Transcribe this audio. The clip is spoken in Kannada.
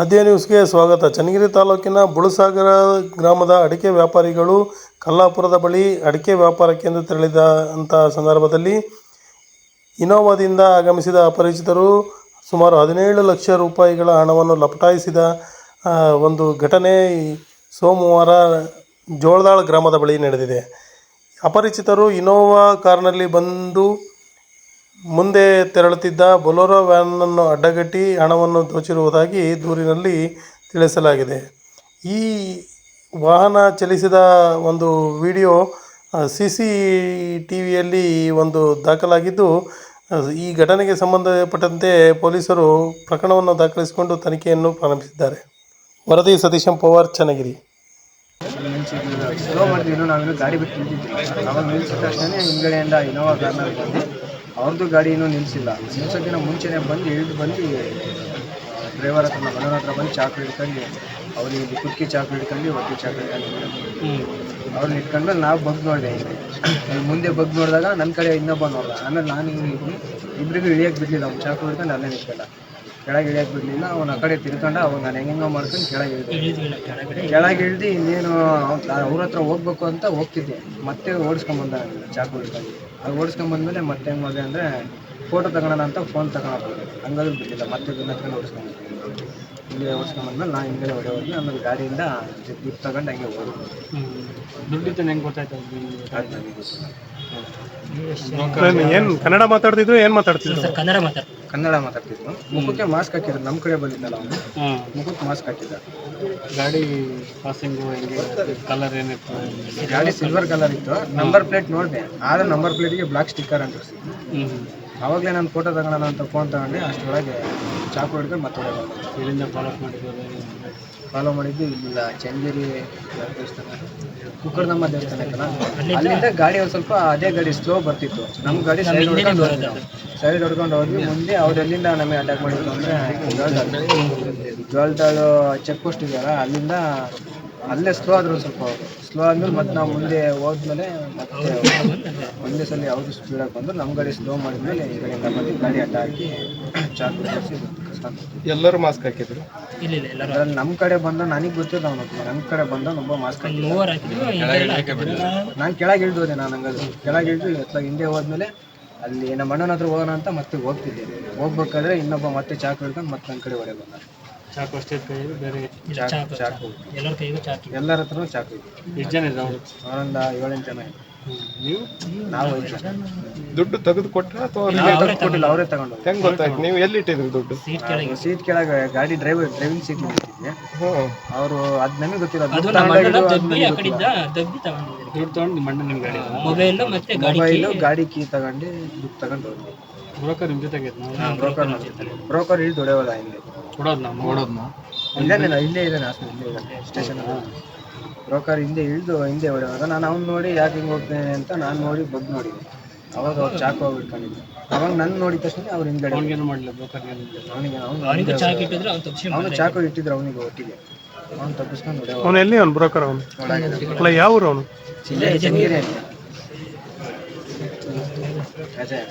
ಆದ್ಯ ನ್ಯೂಸ್ಗೆ ಸ್ವಾಗತ. ಚನ್ನಗಿರಿ ತಾಲೂಕಿನ ಬುಳಸಾಗರ ಗ್ರಾಮದ ಅಡಿಕೆ ವ್ಯಾಪಾರಿಗಳು ಕಲ್ಲಾಪುರದ ಬಳಿ ಅಡಿಕೆ ವ್ಯಾಪಾರಕ್ಕೆಂದು ತೆರಳಿದ ಅಂಥ ಸಂದರ್ಭದಲ್ಲಿ ಇನೋವಾದಿಂದ ಆಗಮಿಸಿದ ಅಪರಿಚಿತರು ಸುಮಾರು ಹದಿನೇಳು ಲಕ್ಷ ರೂಪಾಯಿಗಳ ಹಣವನ್ನು ಲಪಟಾಯಿಸಿದ ಒಂದು ಘಟನೆ ಸೋಮವಾರ ಜೋಳದಾಳ ಗ್ರಾಮದ ಬಳಿ ನಡೆದಿದೆ. ಅಪರಿಚಿತರು ಇನೋವಾ ಕಾರ್ನಲ್ಲಿ ಬಂದು ಮುಂದೆ ತೆರಳುತ್ತಿದ್ದ ಬೊಲೊರೋ ವ್ಯಾನನ್ನು ಅಡ್ಡಗಟ್ಟಿ ಹಣವನ್ನು ದೋಚಿರುವುದಾಗಿ ದೂರಿನಲ್ಲಿ ತಿಳಿಸಲಾಗಿದೆ. ಈ ವಾಹನ ಚಲಿಸಿದ ಒಂದು ವಿಡಿಯೋ ಸಿ ಸಿ ಟಿ ವಿಯಲ್ಲಿ ಒಂದು ದಾಖಲಾಗಿದ್ದು ಈ ಘಟನೆಗೆ ಸಂಬಂಧಪಟ್ಟಂತೆ ಪೊಲೀಸರು ಪ್ರಕರಣವನ್ನು ದಾಖಲಿಸಿಕೊಂಡು ತನಿಖೆಯನ್ನು ಪ್ರಾರಂಭಿಸಿದ್ದಾರೆ. ವರದಿ ಸತೀಶಂ ಪವಾರ್, ಚನ್ನಗಿರಿ. ಸ್ಲೋ ಗಾಡಿ ಬಿಟ್ಟು ನಿಂತಿದ್ವಿ ಅವಾಗ ನಿಲ್ಸಿದ ತಕ್ಷಣ ಹಿಂಗಡೆಯಿಂದ ಇನೋವಾ ಕಾರ್ನಲ್ಲಿ ಬಂದು ಅವ್ರದ್ದು ಗಾಡಿ ಇನ್ನೂ ನಿಲ್ಲಿಸಿಲ್ಲ ನಿಲ್ಸೋಕ್ಕಿಂತ ಮುಂಚೆನೇ ಬಂದು ಇಳಿದು ಬಂದು ಡ್ರೈವರ್ ಹತ್ರ ನಮ್ಮ ಹತ್ರ ಬಂದು ಚಾಕು ಹಿಡ್ಕೊಂಡು ಅವ್ರಿಗೆ ಕುಟ್ಕಿ ಚಾಕು ಹಿಡ್ಕೊಂಡು ಒಟ್ಟಿ ಚಾಕು ಹಿಡ್ಕೊಂಡು ಅವ್ರನ್ನ ಇಟ್ಕೊಂಡ್ಮೇಲೆ ನಾವು ಬಗ್ ನೋಡಿದೆ ಇಲ್ಲಿ. ಮುಂದೆ ಬಗ್ ನೋಡಿದಾಗ ನನ್ನ ಕಡೆ ಇನ್ನೊಬ್ಬ ನೋಡ್ದ. ಆಮೇಲೆ ನಾನು ಹಿಂಗೆ ಇಬ್ಬರಿಗೂ ಇಳಿಯೋಕೆ ಬಿಡಲಿಲ್ಲ. ಅವ್ನು ಚಾಕು ಹಿಡ್ಕೊಂಡು ಅಲ್ಲೇ ನಿಂತ್ಕೊಂಡ. ಕೆಳಗೆ ಇಳಿಯೋಕೆ ಬಿಡಲಿಲ್ಲ. ಅವ್ನು ಆ ಕಡೆ ತಿರ್ಕೊಂಡ ಅವಾಗ ನಾನು ಹೆಂಗೆಂಗೋ ಮಾಡ್ಕೊಂಡು ಕೆಳಗೆ ಇಳಿದೆ. ಕೆಳಗೆ ಇಳ್ದು ಇನ್ನೇನು ಅವ್ರ ಹತ್ರ ಹೋಗ್ಬೇಕು ಅಂತ ಹೋಗ್ತಿದ್ದೆ. ಮತ್ತೆ ಓಡಿಸ್ಕೊಂಬಂದ ಚಾಕು ಹಿಡ್ಕೊಂಡು. ಅದು ಓಡಿಸ್ಕೊಂಬಂದ್ಮೇಲೆ ಮತ್ತೆ ಹೆಂಗೆ ಮಾಡಿದೆ ಅಂದರೆ ಫೋಟೋ ತಗೊಳೋಣ ಅಂತ ಫೋನ್ ತಗೊಳಕ್ಕೆ ಹಂಗಾದ್ರೂ ಬಿಟ್ಟಿಲ್ಲ. ಮತ್ತೆ ಬೆನ್ನ ಹತ್ರ ಓಡಿಸ್ಕೊಂಡು ಇಲ್ಲಿ ಓಡಿಸ್ಕೊಂಬಂದ್ಮೇಲೆ ನಾನು ಹಿಂದೆ ಹೊಡೆ ಹೋದ್ವಿ ಆಮೇಲೆ ಗಾಡಿಯಿಂದ ದುಡ್ಡು ತಗೊಂಡು ಹಂಗೆ ಹೋಗಿ ದುಡ್ಡಿತ್ತು ಹೆಂಗೆ ಗೊತ್ತಾಯ್ತು ಅದು ನನಗೆ ಗೊತ್ತಿಲ್ಲ. ಏನು ಕನ್ನಡ ಮಾತಾಡ್ತಿದ್ರು ಏನು ಮಾತಾಡ್ತಿದ್ರು? ಕನ್ನಡ ಮಾತಾಡ ಕನ್ನಡ ಮಾತಾಡ್ತಿದ್ರು. ಮುಖಕ್ಕೆ ಮಾಸ್ಕ್ ಹಾಕಿದ್ರು ನಮ್ಮ ಕಡೆ ಬಂದಿದ್ದಲ್ಲ ಅವನು. ಮುಖಕ್ಕೆ ಮಾಸ್ಕ್ ಹಾಕಿದ್ದ. ಗಾಡಿ ಪಾಸಿಂಗು ಹೆಂಗೆ? ಕಲರ್ ಏನಿತ್ತು? ಗಾಡಿ ಸಿಲ್ವರ್ ಕಲರ್ ಇತ್ತು. ನಂಬರ್ ಪ್ಲೇಟ್ ನೋಡಿದೆ. ಆದ್ರೆ ನಂಬರ್ ಪ್ಲೇಟಿಗೆ ಬ್ಲಾಕ್ ಸ್ಟಿಕ್ಕರ್ ಅಂತ ಅವಾಗ್ಲೇ ಅವಾಗಲೇ ನಾನು ಫೋಟೋ ತಗೊಳ್ಳೋಣ ಅಂತ ಫೋನ್ ತಗೊಂಡೆ. ಅಷ್ಟರೊಳಗೆ ಚಾಕು ಹಿಡ್ಕೊಂಡು ಮತ್ತೆ ಇಲ್ಲಿಂದ ಫಾಲೋ ಮಾಡಿದ್ದು ಫಾಲೋ ಮಾಡಿದ್ದು ಇಲ್ಲ ಚಂಗೇರಿ ದೇವಸ್ಥಾನ. ಕುಕ್ಕರ್ನಮ್ಮ ದೇವಸ್ಥಾನ ಅಲ್ಲಿಂದ? ಗಾಡಿ ಒಂದು ಸ್ವಲ್ಪ ಅದೇ ಗಾಡಿ ಸ್ಲೋ ಬರ್ತಿತ್ತು. ನಮ್ಮ ಗಾಡಿ ಸೈಡ್ ಹೊಡ್ಕೊಂಡು ಸೈಡ್ ಹೊಡ್ಕೊಂಡು ಹೋದ್ವಿ. ಮುಂದೆ ಅವ್ರು ಎಲ್ಲಿಂದ ನಮಗೆ ಅಟ್ಯಾಕ್ ಮಾಡಿದ್ರು ಅಂದರೆ ಜೋಳದಾಳು ಚೆಕ್ ಪೋಸ್ಟ್ ಇದೆಯಲ್ಲ ಅಲ್ಲಿಂದ ಅಲ್ಲೇ ಸ್ಲೋ ಆದ್ರು ಸ್ವಲ್ಪ ಅವರು. ಸ್ಲೋ ಆದ್ಮೇಲೆ ಮತ್ತೆ ನಾವು ಮುಂದೆ ಹೋದ್ಮೇಲೆ ಮತ್ತೆ ಒಂದೇ ಸಲ ಯಾವುದು ಸ್ಪೀಡಾಗಿ ಬಂದು ನಮ್ಮ ಗಾಡಿ ಸ್ಲೋ ಮಾಡಿದ್ಮೇಲೆ ಈ ಕಡೆಯಿಂದ ಬಂದು ಗಾಡಿ ಅಡ್ಡ ಹಾಕಿ ಚಾರ್ಜ್ ಎಲ್ಲರೂ ಮಾಸ್ಕ್ ಹಾಕಿದ್ರು? ಇಲ್ಲ ಇಲ್ಲ ಎಲ್ಲರೂ ಅದ್ರಲ್ಲಿ ನಮ್ಮ ಕಡೆ ಬಂದ ನನಗೆ ಗೊತ್ತಿಲ್ಲ ಅವನು ನಮ್ಮ ಕಡೆ ಬಂದ ಒಬ್ಬ ಮಾಸ್ಕ್ ಮೂವರು ಹಾಕಿದ್ರು ನಾನು ಕೆಳಗೆ ಇಳಿದು ಹೋದೆ ನಾನು ಹಂಗಾದ್ರೆ ಕೆಳಗೆ ಇಳಿದು ಎತ್ತ ಹಿಂದೆ ಹೋದ್ಮೇಲೆ ಅಲ್ಲಿ ನಮ್ಮ ಅಣ್ಣನ ಹತ್ರ ಹೋಗೋಣ ಅಂತ ಮತ್ತೆ ಹೋಗ್ತಿದ್ದೆ. ಹೋಗ್ಬೇಕಾದ್ರೆ ಇನ್ನೊಬ್ಬ ಮತ್ತೆ ಚಾಕು ಹಿಡ್ಕೊಂಡು ಮತ್ತೆ ನನ್ನ ಕಡೆ ಹೊಡೆ ಬಂದ. ಚಾಕು ಅಷ್ಟೇ ಬೇರೆ ಚಾಕು ಚಾಕು ಎಲ್ಲರ ಕೈಗೂ ಚಾಕಿ. ಎಲ್ಲರ ಹತ್ರನೂ ಚಾಕು ಇದೆ ಎಷ್ಟು ಜನ ಅವರೊಂದು ಏಳೆಂಟು ಜನ ಇದ್ರು. ನೀವು? ನಾವು ಐದು ದುಡ್ಡು ತೆಗೆದು ಕೊಟ್ರ ಅಥವಾ ಅವ್ರೇ ಕೊಟ್ಟಿಲ್ಲ ಅವರೇ ತಗೊಂಡು ಹೆಂಗ್ ಗೊತ್ತಾಯ್ತು? ನೀವು ಎಲ್ಲಿಟ್ಟಿದ್ರಿ ದುಡ್ಡು? ಸೀಟ್ ಕೆಳಗೆ. ಸೀಟ್ ಕೆಳಗೆ ಗಾಡಿ ಡ್ರೈವರ್ ಡ್ರೈವಿಂಗ್ ಸೀಟ್ ಅವರು ಅದು ನನಗೆ ಗೊತ್ತಿಲ್ಲ ಅದು ದುಡ್ಡು ತಗೊಂಡು ಗಾಡಿ ಮೊಬೈಲ್ ಮತ್ತೆ ಗಾಡಿ ಮೊಬೈಲು ಗಾಡಿ ಕೀ ತಗೊಂಡು ದುಡ್ಡು ತಗೊಂಡು ಬ್ರೋಕರ್ ನಿಮ್ಮ ಜೊತೆಗೆ ಬ್ರೋಕರ್ ಬ್ರೋಕರ್ ಇಲ್ಲಿ ದುಡಿಯೋದ ಹಿಂದೆ ಕೊಡೋದ್ನ ನಾವು ನೋಡೋದು ನಾವು ಇಲ್ಲೇ. ಇಲ್ಲೇ ಇದ್ದಾನೆ ಇಲ್ಲೇ ಇದ್ದಾನೆ ಸ್ಟೇಷನ್ ಬ್ರೋಕರ್ ಹಿಂದೆ ಇಳಿದು ಹಿಂದೆ ಹೊಡೆಯುವಾಗ ನಾನು ಅವ್ನು ನೋಡಿ ಯಾಕೆ ಹಿಂಗೆ ಹೋಗ್ತೇನೆ ಅಂತ ನಾನು ನೋಡಿ ಬಗ್ ನೋಡಿದ್ದೆ ಅವಾಗ ಅವ್ರು ಚಾಕು ಹೋಗಿ ಇಟ್ಕೊಂಡಿದ್ದೆ ಅವಾಗ ನನ್ನ ನೋಡಿದ ತಕ್ಷಣ ಅವ್ರು ಹಿಂದೆ ಅವನಿಗೆ ಅವ್ನು ಚಾಕು ಇಟ್ಟಿದ್ರು ಅವನಿಗೆ ಒಟ್ಟಿಗೆ. ಅವ್ನು ತಪ್ಪಿಸ್ಕೊಂಡು ಅವನು ಎಲ್ಲಿ ಅವ್ನು ಬ್ರೋಕರ್ ಅವನು? ಅಲ್ಲ ಯಾವ ಊರು ಅವನು? ಅಜಯ್